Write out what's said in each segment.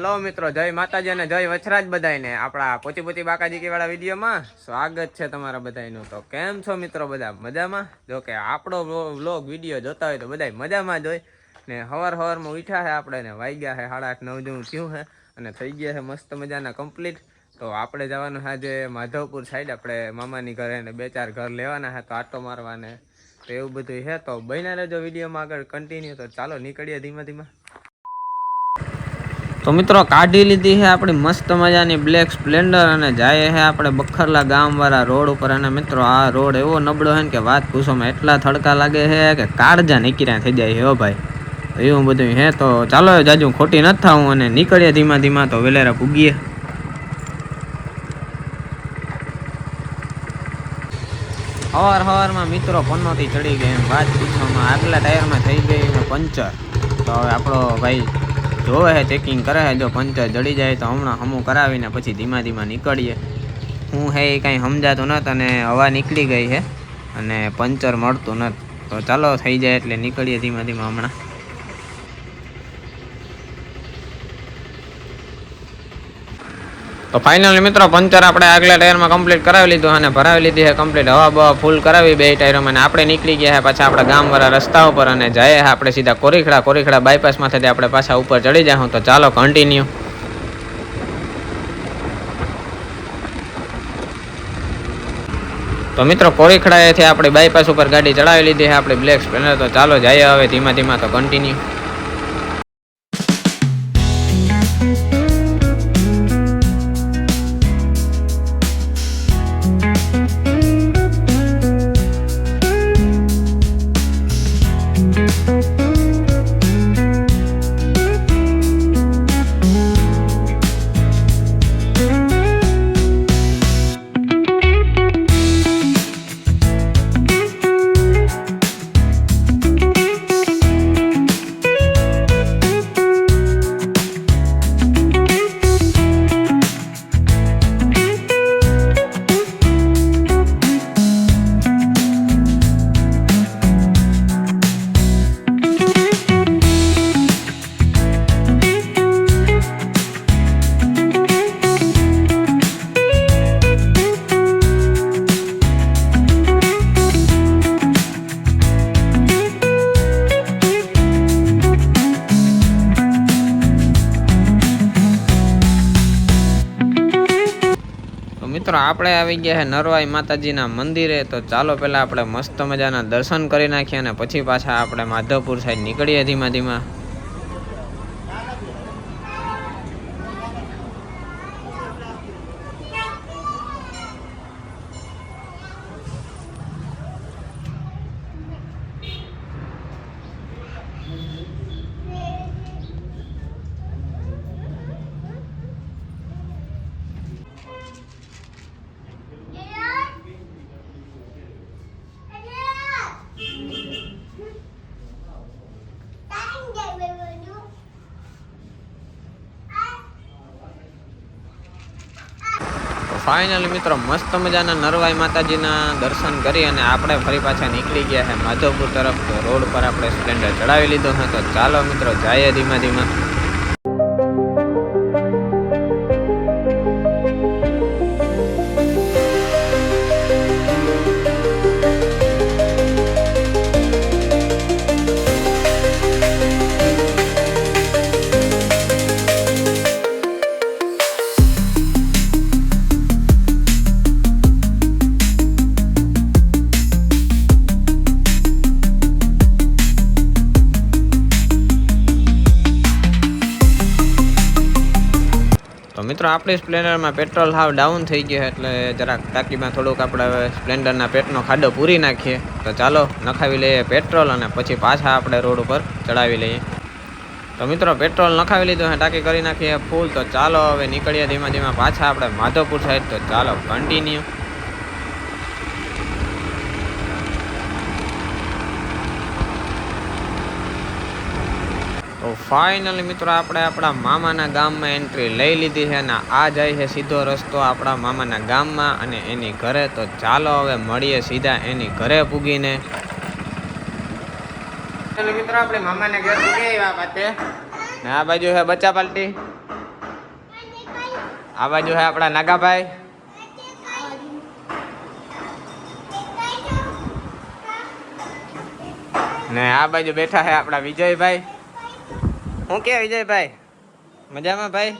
Hello મિત્રો, જય માતાજી અને જય વછરાજ બધાને આપણા પોતી પોતી બાકાજી વાળા વિડીયોમાં સ્વાગત છે તમારા બધાનું તો કેમ છો મિત્રો બધા? મજામાં? જો કે આપણો વ્લોગ, વીડિયો જોતા હોય તો બધા મજામાં જ હોય. ને હવાર હવારમાં ઉઠ્યા છે આપણે ને વાગ્યા છે સાડા આઠ, નવ જેવું થયું છે અને થઈ ગયા છે મસ્ત મજાના કમ્પ્લીટ. તો આપણે જવાનું આજે માધવપુર સાઈડ આપણે મામાની ઘરે ને બે ચાર ઘર લેવાના છે તો આટો મારવાને તો એવું બધું છે તો બન્યા રહેજો વિડીયોમાં આગળ કન્ટિન્યુ તો ચાલો નીકળીએ ધીમે ધીમે. તો મિત્રો કાઢી લીધી છે આપણી મસ્ત મજાની બ્લેક સ્પ્લેન્ડર અને જાય છે આપણે બખરલા ગામવાળા રોડ ઉપર. અને મિત્રો આ રોડ એવો નબળો છે કે વાત પૂછોમાં એટલા થડકા લાગે છે કે કાળજા નીકળ્યા થઈ જાય છે હો ભાઈ. એવું બધું હે તો ચાલો જાજુ ખોટી નથી થવું અને નીકળીએ ધીમા ધીમા તો વેલેરા પૂગીએ. હવાર હવારમાં મિત્રો પન્નોથી ચડી ગયા એમ. વાત પૂછવામાં આગલા ટાયરમાં થઈ ગઈ પંચર. તો હવે આપણો ભાઈ જોવે હે ચેકિંગ કરે હે જો પંચર જડી જાય તો હમણાં હમું કરાવીને પછી ધીમા ધીમા નીકળીએ. હું હે એ કાંઈ સમજાતું નથી અને હવા નીકળી ગઈ છે અને પંચર મળતું નથી તો ચાલો થઈ જાય એટલે નીકળીએ ધીમા ધીમા હમણાં. તો ફાઇનલી મિત્રો, પંચર આપણે આગલા ટાયરમાં કમ્પ્લીટ કરાવી લીધું અને ભરાવી લીધી છે કમ્પ્લીટ હવા બવા ફૂલ કરાવી બે ટાયરમાં અને આપણે નીકળી ગયા છે પાછા આપણા ગામવાળા રસ્તા ઉપર અને જઈએ આપણે સીધા કોરીખડા કોરીખડા બાયપાસમાંથી આપણે પાછા ઉપર ચડી જાઉં તો ચાલો કન્ટિન્યુ તો મિત્રો, કોરીખડાએથી આપણે બાયપાસ ઉપર ગાડી ચડાવી લીધી છે, આપણે બ્લેક સ્પ્લેન્ડર તો ચાલો જઈએ હવે ધીમા ધીમા તો કન્ટિન્યુ મિત્રો, આપણે આવી ગયા છે નરવાઈ માતાજીના મંદિરે. તો ચાલો પહેલાં આપણે મસ્ત મજાના દર્શન કરી નાખીએ અને પછી પાછા આપણે માધવપુર સાઈડ નીકળીએ ધીમા ધીમા. ફાઇનલી મિત્રો, મસ્ત મજાના નરવાઈ માતાજીના દર્શન કરી અને આપણે ફરી પાછા નીકળી ગયા છે માધવપુર તરફ. તો રોડ પર આપણે સ્પ્લેન્ડર ચડાવી લીધો હતો ચાલો મિત્રો, જાય ધીમા ધીમા. મિત્રો, આપણી સ્પ્લેન્ડરમાં પેટ્રોલ હાવ ડાઉન થઈ ગયો એટલે જરાક ટાંકીમાં થોડુંક આપણે સ્પ્લેન્ડરના પેટનો ખાડો પૂરી નાખીએ. તો ચાલો, નખાવી લઈએ પેટ્રોલ અને પછી પાછા આપણે રોડ ઉપર ચડાવી લઈએ. તો મિત્રો, પેટ્રોલ નખાવી લીધું ટાંકી કરી નાખીએ ફૂલ. તો ચાલો, હવે નીકળીએ ધીમા ધીમા પાછા આપણે માધવપુર સાઈડ તો ચાલો કન્ટિન્યુ તો ફાઇનલી મિત્રો, આપણે આપણા મામાના ગામમાં એન્ટ્રી લઈ લીધી છે અને આ જાય છે સીધો રસ્તો આપણા મામાના ગામમાં અને એની ઘરે તો ચાલો હવે મળીએ સીધા એની ઘરે પૂગીને. મિત્રો, આપણે મામાને ઘર પૂગી આવ્યા ને આ બાજુ છે બચ્ચા પાલટી. આ બાજુ છે આપણા નાગાભાઈ. ને આ બાજુ બેઠા છે આપણા વિજયભાઈ. હું કે વિજયભાઈ? મજામાં ભાઈ?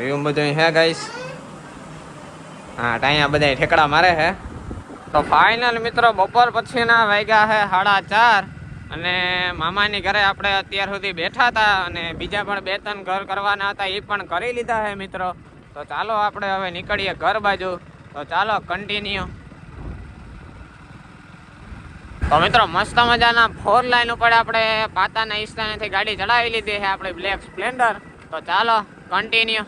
એવું બધું હે ગાઈસ હા ટાઈયા બધા ઠેકડા મારે હે. તો ફાઇનલ મિત્રો, બપોર પછીના વાગ્યા હે સાડા ચાર અને મામાની ઘરે આપણે અત્યાર સુધી બેઠા હતા અને બીજા પણ બે ત્રણ ઘર કરવાના હતા એ પણ કરી લીધા હે મિત્રો. તો ચાલો આપણે હવે નીકળીએ ઘર બાજુ. તો ચાલો કન્ટિન્યુ તો મિત્રો, મસ્ત મજાના ફોર લાઈન ઉપર આપણે પાતાના ઈસ્તાનેથી ગાડી ચડાવી લીધી છે આપણે બ્લેક સ્પ્લેન્ડર તો ચાલો કન્ટિન્યુ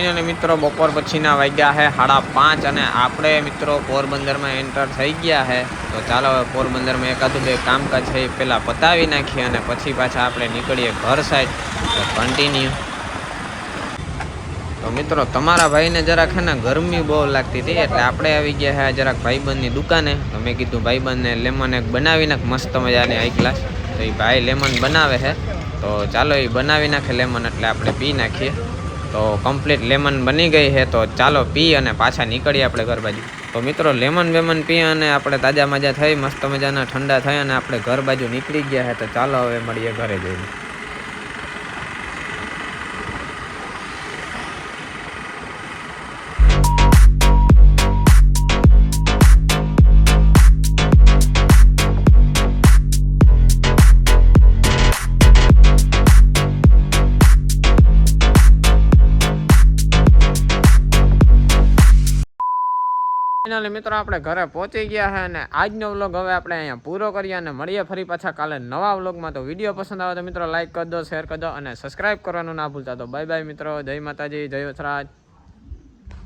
ફાઇનલી મિત્રો, બપોર પછીના વાગ્યા છે સાડા પાંચ અને આપણે મિત્રો પોરબંદરમાં એન્ટર થઈ ગયા છે તો ચાલો હવે પોરબંદરમાં એકાદું બે કામકાજ છે એ પહેલાં પતાવી નાખીએ અને પછી પાછા આપણે નીકળીએ ઘર સાઈડ તો કન્ટિન્યુ તો મિત્રો, તમારા ભાઈને જરાક છે ને ગરમી બહુ લાગતી હતી, એટલે આપણે આવી ગયા છે જરાક ભાઈબંધની દુકાને. તો મેં કીધું, ભાઈબંધને લેમન એક બનાવી નાખ, મસ્ત મજાની હાઈ ક્લાસ તો એ ભાઈ લેમન બનાવે છે તો ચાલો એ બનાવી નાખે લેમન એટલે આપણે પી નાખીએ. તો કમ્પ્લીટ લેમન બની ગઈ છે, તો ચાલો પી અને પાછા નીકળીએ આપણે ઘર બાજુ. તો મિત્રો લેમન વેમન પી અને આપણે તાજા મજા થઈ, મસ્ત મજાના ઠંડા થઈ અને આપણે ઘર બાજુ નીકળી ગયા છે, તો ચાલો હવે મળીએ ઘરે જઈને. ફાઇનલી મિત્રો, આપણે ઘરે પહોંચી ગયા છે અને આજનો વ્લોગ હવે આપણે અહીંયા પૂરો કરીએ અને મળીએ ફરી પાછા કાલે નવા વ્લોગમાં તો વીડિયો પસંદ આવે તો મિત્રો લાઈક કરી દો શેર કરી દો અને સબસ્ક્રાઇબ કરવાનું ના ભૂલતા. તો બાય બાય મિત્રો, જય માતાજી, જય વસરાજ.